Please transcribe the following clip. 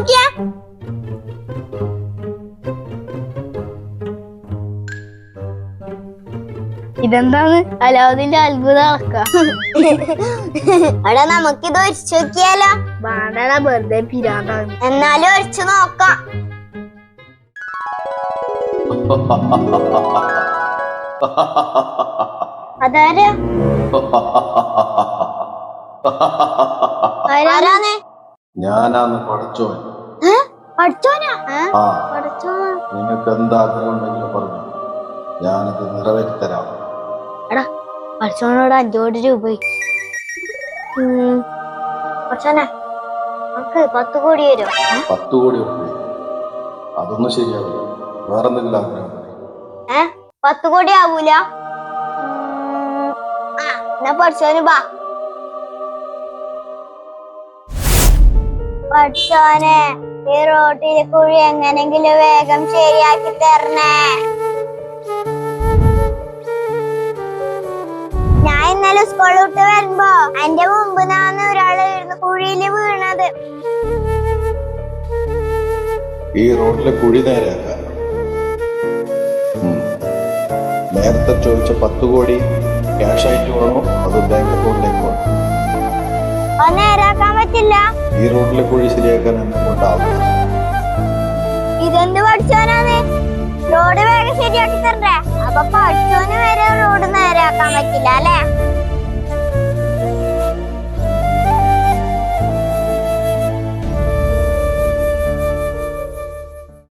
നോക്കിയാ? ഇതെന്താണ്? അലാവുദ്ദീന്റെ അത്ഭുത എടാ നമുക്കിത് ഒരിച്ചു നോക്കിയാലോ? വേണ്ടടാ വെറുതെ പിരാന്താണ്. എന്നാലും ഒരിച്ചു നോക്കാം. അതാരാ? ആരാണ് ഞാനാന്ന് പഠിച്ചോൻ. നിനക്ക് എന്താഗ്രഹം ഉണ്ടെങ്കിലും പറഞ്ഞു. ഞാനത് നിറവേറ്റിത്തരാം. എടാ പഠിച്ചോനോട് അഞ്ചോടി രൂപ. പഠിച്ചോനെ നമുക്ക് പത്ത് കോടി പത്ത് കോടി അതൊന്നും ശരിയാവില്ല. വേറെന്തെങ്കിലും ആഗ്രഹം. ഏ? പത്ത് കോടി ആവൂല എന്നാ പഠിച്ചോന് ബാ. പഠിച്ചോനെ ഈ റോട്ടിലെ കുഴി എങ്ങനെങ്കിലും വേഗം ശരിയാക്കി തരണേ. ഞാൻ ഇന്നലെ സ്കൂളിൽ വിട്ട് വരുമ്പോ എന്റെ മുമ്പ് നാന്ന് ഒരാൾ ഇരുന്ന് കുഴിയിൽ വീണത്. ഈ റോഡിലെ കുഴി നേരെയാക്കാൻ ഉം. നേരത്തെ ചോദിച്ച പത്ത് കോടി ക്യാഷ് ആയിട്ട് വേണോ? അത് ബാങ്ക് നേരാക്കാൻ പറ്റില്ല. ഈ റോഡിലെ കുഴി ശരിയാക്കാൻ എന്നെ കൊണ്ടാവില്ല ഇതെന്ത് പഠിച്ചോനാണ് റോഡ് വേഗം ശരിയാക്കി തരണ്ടേ? അപ്പൊ പഠിച്ചോന് വരെ റോഡ് നേരെയാക്കാൻ പറ്റില്ല അല്ലേ?